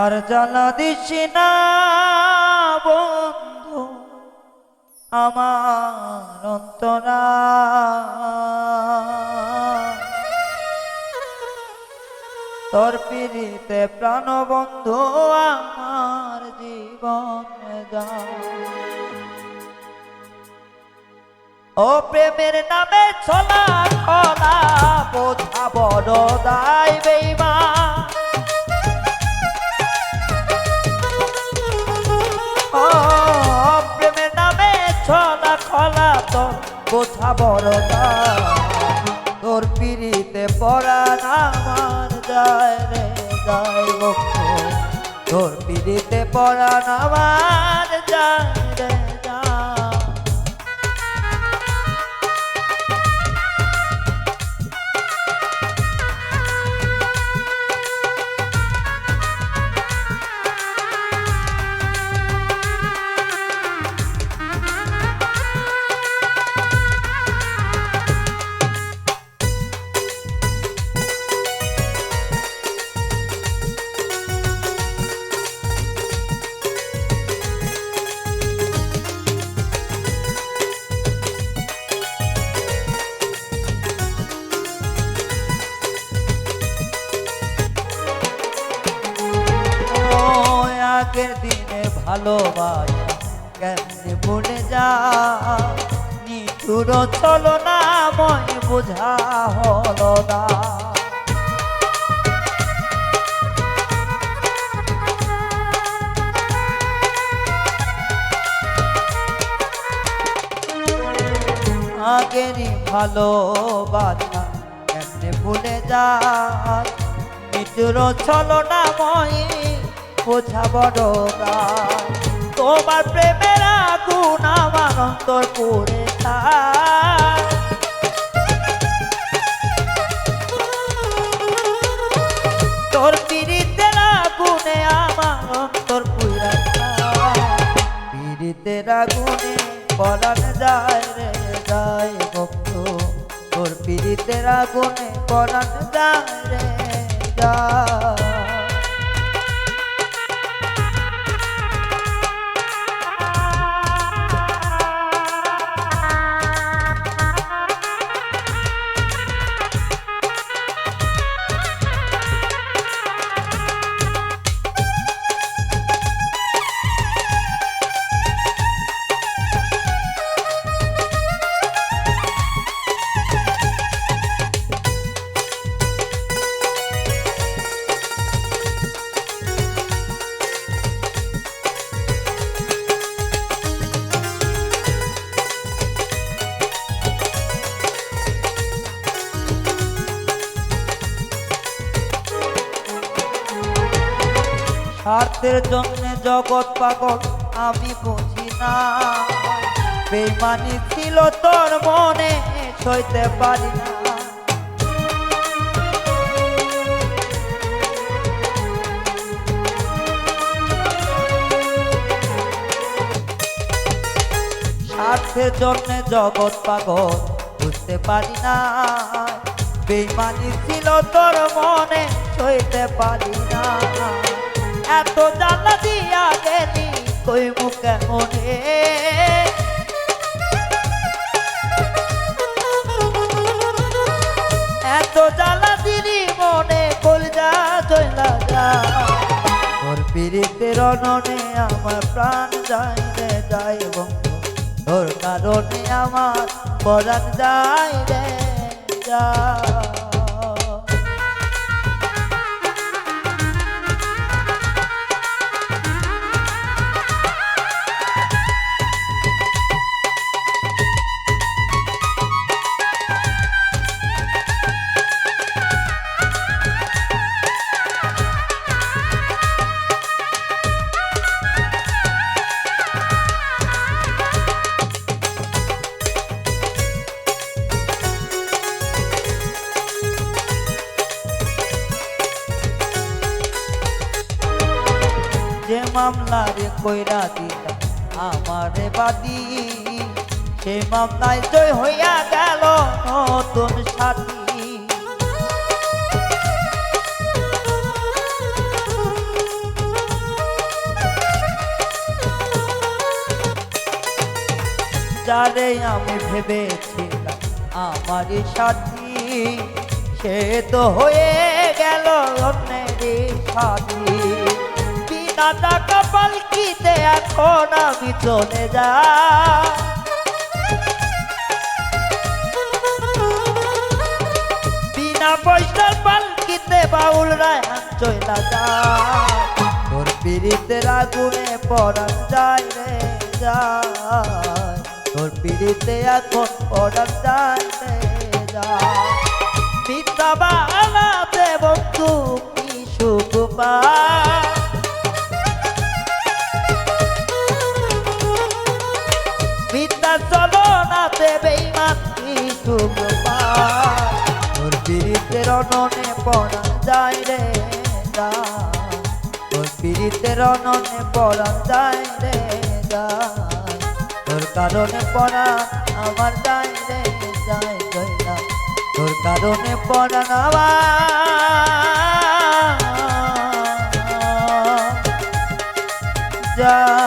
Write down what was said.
আর জ্বালা দিস না, বন্ধু, আমার অন্তরা। তোর পিড়িতে প্রাণ বন্ধু, আমার জীবন যায় ও প্রেমের নামে ছলা খলা বোঝা বড় দায় বেইমা তো। বড়দা তোর পিড়িতে পড়া নামার যায় রে, যায় তোর পিড়িতে পড়া নামার যায় রে। ভালোবাসা কেমনে ভুলে যা নিঠুর চলো না ময় বোঝা হলো না। আগেরই ভালোবাসা কেমনে ভুলে যা মৃত্যুর ছলো না মই বোঝা বড়। তোমার প্রেমের আগুন আমার অন্তর পুড়ে। তোর পীড়িতের আগুনে আমার অন্তর যায়। পীড়িতের আগুনে পরাণ যায় রে, যায় বন্ধু তোর পীড়িতের আগুনে পরাণ যায় রে, যায় স্বার্থের জন্য জগৎ পাগল, আমি বুঝি না। বেমানি ছিল তোর মনে, সইতে পারি না। স্বার্থের জন্য জগৎ পাগল, বুঝতে পারি না। বেমানি ছিল তোর মনে, সইতে পারি না। এত জ্বালা দিয়া গেলি, কই মুখে মনে? এত জ্বালা দিলি মনে, কলজা চলা যা। তোর পীড়িতের অননে আমার প্রাণ রে যায় বন্ধু। তোর কারণে আমার পরাণ যায় রে যায় মামলা রে কইরা দিলাম আমারে বাদি। সে মামলায় জয় হইয়া গেল নতুন সাথী। যারে আমি ভেবেছিলাম আমার সাথী, সে তো হয়ে গেল অন্যের সাথী। বিনা টাকা পালকিতে এখন আমি চলে যা। বিনা পয়সার পালকিতে বাউল রায়হান চইলা যায় তোর পিড়িতের আগুনে পড়ান যায় রে, যায়। তোর পিড়িতে এখন পড়ান যায় রে, যায়। মিথ্যা বানাতে বন্ধু কি সুখ পায়? পায় তোর পীড়িতের অননে পড়া যায় রে যায় তোর পীড়িতের অননে পড়া যায় রে যায় তোর কারণে পড়া আমার যায় রে যায় যায় তোর কারণে পড়া রে যায়